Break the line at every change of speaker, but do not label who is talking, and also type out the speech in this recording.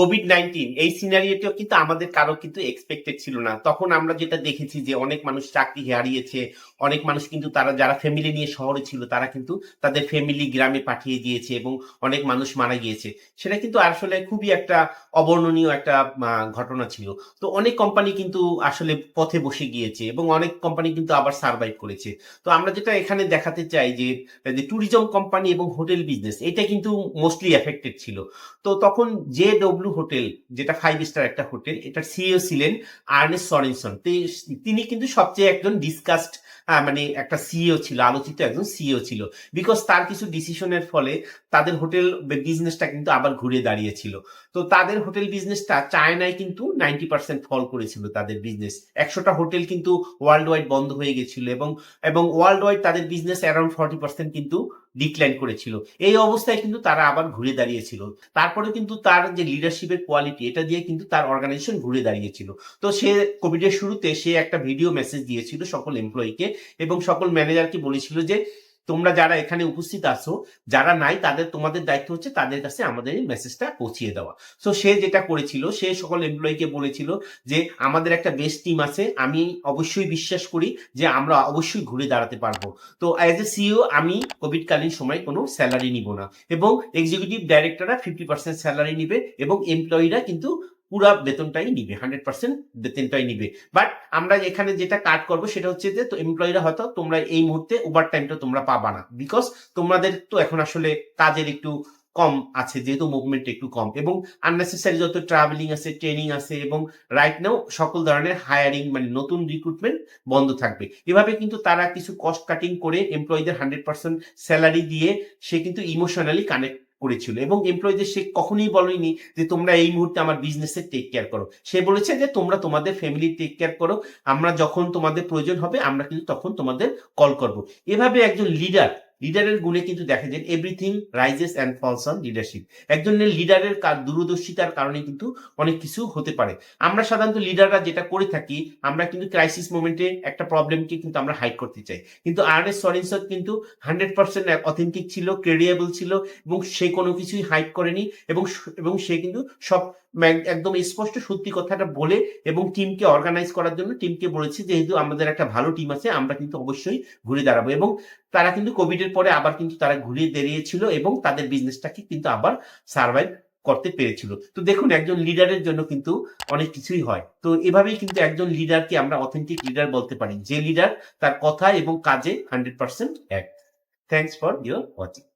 Covid nineteen এই সিনারিওটিও কিন্তু আমাদের কারও কিন্তু এক্সপেক্টেড ছিল না। তখন আমরা যেটা দেখেছি যে অনেক মানুষ চাকরি হারিয়েছে, অনেক মানুষ কিন্তু তারা, যারা ফ্যামিলি নিয়ে শহরে ছিল, তারা কিন্তু তাদের ফ্যামিলি গ্রামে পাঠিয়ে দিয়েছে এবং অনেক মানুষ মারা গিয়েছে। সেটা কিন্তু আসলে খুবই একটা অবর্ণনীয় একটা ঘটনা ছিল। তো অনেক কোম্পানি কিন্তু আসলে পথে বসে গিয়েছে এবং অনেক কোম্পানি কিন্তু আবার সার্ভাইভ করেছে। তো আমরা যেটা এখানে দেখাতে চাই যে ট্যুরিজম কোম্পানি এবং হোটেল বিজনেস এটা কিন্তু মোস্টলি এফেক্টেড ছিল। তো তখন জে ডব্লিউ হোটেল, যেটা ফাইভ স্টার একটা হোটেল, এটার সিইও ছিলেন আর্নেস সরেনসন। তিনি কিন্তু সবচেয়ে একজন ডিসকাস্ট মানে একটা সিইও ছিল, আলোচিত একজন সিইও ছিল। বিকজ তার কিছু ডিসিশনের ফলে তাদের হোটেল বিজনেসটা কিন্তু আবার ঘুরে দাঁড়িয়েছিল। তো তাদের হোটেল বিজনেসটা চায়নায় কিন্তু নাইনটি পার্সেন্ট ফল করেছিল তাদের বিজনেস একশোটা হোটেল কিন্তু ওয়ার্ল্ড ওয়াইড বন্ধ হয়ে গেছিল এবং এবং ওয়ার্ল্ড ওয়াইড তাদের বিজনেস অ্যারাউন্ড ফর্টি পার্সেন্ট কিন্তু ডিক্লাইন করেছিল। এই অবস্থায় কিন্তু তারা আবার ঘুরে দাঁড়িয়েছিল। তারপরে কিন্তু তার যে লিডারশিপের কোয়ালিটি এটা দিয়ে কিন্তু তার অর্গানাইজেশন ঘুরে দাঁড়িয়েছিল। তো সে কোভিডের শুরুতে সে একটা ভিডিও মেসেজ দিয়েছিল সকল এমপ্লয়িকে এবং সকল ম্যানেজারকে বলেছিল যে তোমরা যারা এখানে উপস্থিত আছো, যারা নাই, তাদের তোমাদের দায়িত্ব হচ্ছে তাদের কাছে আমাদের এই মেসেজটা পৌঁছিয়ে দেওয়া। সো সে যেটা করেছিল, সে সকল এমপ্লয়িকে বলেছিল যে, আমাদের একটা বেস্ট টিম আছে, আমি অবশ্যই বিশ্বাস করি যে, আমরা অবশ্যই ঘুরে দাঁড়াতে পারব। তো অ্যাজ এ সিইও আমি কোভিডকালীন সময় কোনো স্যালারি নিব না। এবং এক্সিকিউটিভ ডাইরেক্টররা ফিফটি পার্সেন্ট স্যালারি নিবে এবং এমপ্লয়িরা কিন্তু পুরা বেতনটাই নিবে হান্ড্রেড পার্সেন্ট বেতনটাই নিবে। বাট আমরা এখানে যেটা কাট করব সেটা হচ্ছে যে, তো এমপ্লয়িরা হয়তো তোমরা এই মুহূর্তে ওভার টাইমটা তোমরা পাবা না। বিকজ তোমাদের তো এখন আসলে কাজের একটু কম আছে, যেহেতু মুভমেন্ট একটু কম। এবং আননেসেসারি যত ট্রাভেলিং আছে ট্রেনিং আছে, এবং রাইট নাও সকল ধরনের হায়ারিং মানে নতুন রিক্রুটমেন্ট বন্ধ থাকবে। এভাবে কিন্তু তারা কিছু কস্ট কাটিং করে এমপ্লয়ীদের হান্ড্রেড পার্সেন্ট স্যালারি দিয়ে সে কিন্তু ইমোশনালি কানেক্ট করেছিল এবং এমপ্লয়ীদের সে কখনোই বলেনি যে তোমরা এই মুহূর্তে আমার বিজনেসের টেক কেয়ার করো। সে বলেছে যে তোমরা তোমাদের ফ্যামিলি টেক কেয়ার করো, আমরা যখন তোমাদের প্রয়োজন হবে আমরা কিন্তু তখন তোমাদের কল করব। এভাবে একজন লিডার লিডারের গুণে কিন্তু দেখা যায় everything rises and falls on leadership একজনের লিডারের দূরদর্শিতার কারণে কিন্তু অনেক কিছু হতে পারে। আমরা সাধারণত লিডাররা যেটা করে থাকি, আমরা কিন্তু ক্রাইসিস মোমেন্টে একটা প্রবলেমকে কিন্তু আমরা হাইড করতে চাই। কিন্তু আর এস সরেনসন কিন্তু হান্ড্রেড পার্সেন্ট অথেন্টিক ছিল ক্রেডিয়েবল ছিল এবং সে কোনো কিছুই হাইড করেনি এবং এবং সে কিন্তু সব একদম স্পষ্ট সত্যি কথাটা বলে এবং টিমকে অর্গানাইজ করার জন্য টিমকে বলেছে, যেহেতু আমাদের একটা ভালো টিম আছে, আমরা কিন্তু অবশ্যই ঘুরে দাঁড়াবো এবং তারা কিন্তু কোভিড এর পরে আবার কিন্তু তারা ঘুরিয়ে দাঁড়িয়েছিল এবং তাদের বিজনেসটাকে কিন্তু আবার সার্ভাইভ করতে পেরেছিল। তো দেখুন, একজন লিডারের জন্য কিন্তু অনেক কিছুই হয়। তো এভাবেই কিন্তু একজন লিডারকে আমরা অথেন্টিক লিডার বলতে পারি। যে লিডার তার কথা এবং কাজে হান্ড্রেড পার্সেন্ট এক থ্যাংকস ফর ইউর ওয়াচিং